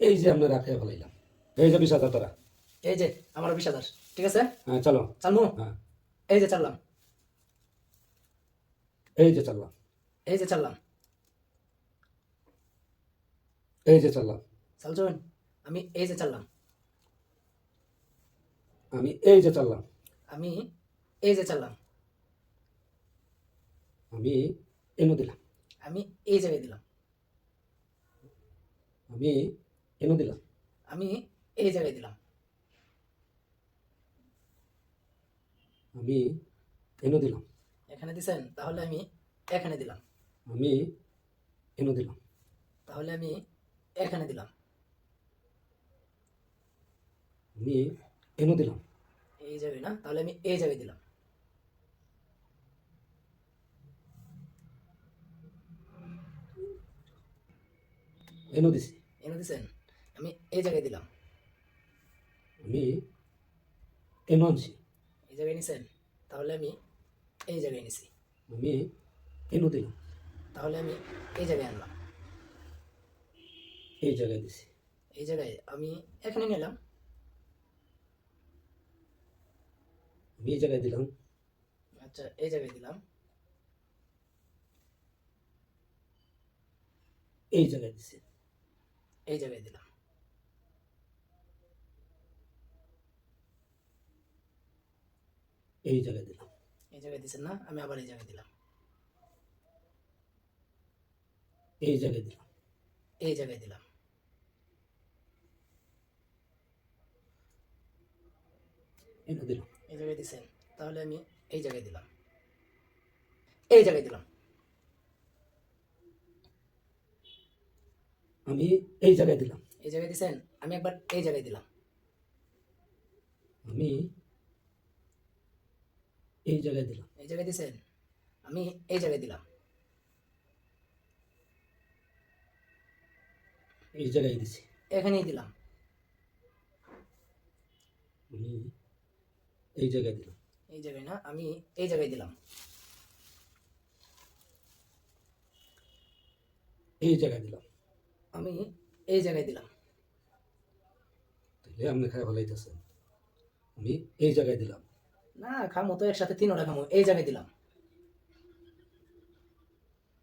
এই যে আমরা রাখে ফেলাইলাম। এই যে বিশ হাজার টাকা এই যে আমার বিশ হাজার ঠিক আছে? হ্যাঁ চলো। চালমু? হ্যাঁ। এই যে চাললাম। এই যে চাললাম। এই যে চাললাম। এই যে চাললাম। চালছুন আমি এই যে চাললাম। আমি এই যে চাললাম। আমি এই যে চাললাম। আমি এনো দিলাম। আমি এই জায়গায় দিলাম। আমি এনো দিলাম আমি এই জায়গায় দিলাম। আমি এনো দিলাম? এখানে দিছেন তাহলে আমি এখানে দিলাম। আমি এনো দিলাম? তাহলে আমি এখানে দিলাম। আমি এনো দিলাম? এই জায়গায় না তাহলে আমি এই জায়গায় দিলাম। এনো দিছি? এনে দিছেন? আমি এই জায়গায় দিলাম আমি আনছি এই জায়গায় নিছেন তাহলে আমি এই জায়গায় নিছি আমি এনো দিলাম তাহলে আমি এই জায়গায় আনলাম এই জায়গায় দিছি এই জায়গায় আমি এখানে নিলাম আমি এই জায়গায় দিলাম আচ্ছা এই জায়গায় দিলাম এই জায়গায় দিছি এই জায়গায় দিলাম এই জায়গায় দিলাম এই জায়গায় দিছেন না আমি আবার এই জায়গায় দিলাম এই জায়গায় দিলাম এই জায়গায় দিলাম এই জায়গায় দিছেন তাহলে আমি এই জায়গায় দিলাম এই জায়গায় দিলাম আমি এই জায়গায় দিলাম এই জায়গায় দিছেন আমি একবার এই জায়গায় দিলাম আমি এই জায়গায় দিলাম এই জায়গায় দিছেন আমি এই জায়গায় দিলাম এই জায়গায় দিছি এখানেই দিলাম আমি এই জায়গায় দিলাম এই জায়গায় না আমি এই জায়গায় দিলাম এই জায়গায় দিলাম আমি এই জায়গায় দিলাম তাহলে আপনি খাই ভালাইতেছেন আমি এই জায়গায় দিলাম না খামো তো একসাথে তিনোটা খামো। এই জায়গায় দিলাম।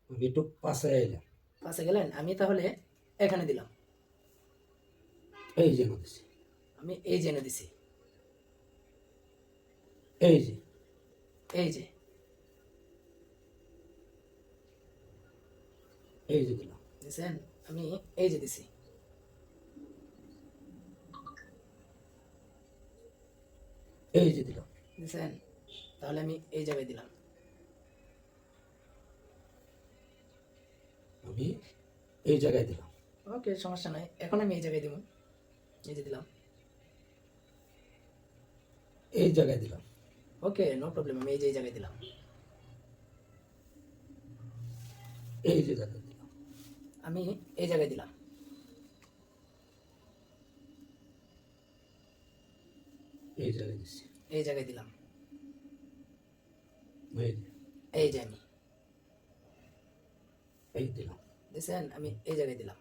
আমি একটু পাশে এলাম পাশে গেলেন আমি তাহলে এখানে দিলাম। এই যে দিছি। আমি এই এনে দিছি। এই যে। এই যে। এই যে দিলাম। দিছেন? আমি এই যে দিছি। এই যে দিলাম। দিছেন তাহলে আমি এই জায়গায় দিলাম। আমি এই জায়গায় দিলাম। ওকে সমস্যা নাই। এখন আমি এই জায়গায় দিব। এই যে দিলাম। এই জায়গায় দিলাম। ওকে নো প্রবলেম আমি এই যে এই জায়গায় দিলাম। এই যে জায়গায় দিলাম। আমি এই জায়গায় দিলাম। এই জায়গায় দিছি। এই জায়গায় দিলাম। এই যে। আমি। এই দিলাম। দিছেন আমি এই জায়গায় দিলাম।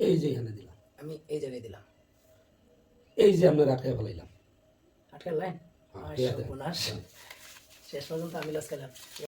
এই যে এখানে দিলাম। আমি এই জায়গায় দিলাম। এই যে আমরা রাখে ফেলাইলাম। লাইন হ্যাঁ, শেষ পর্যন্ত আমি লস খেলাম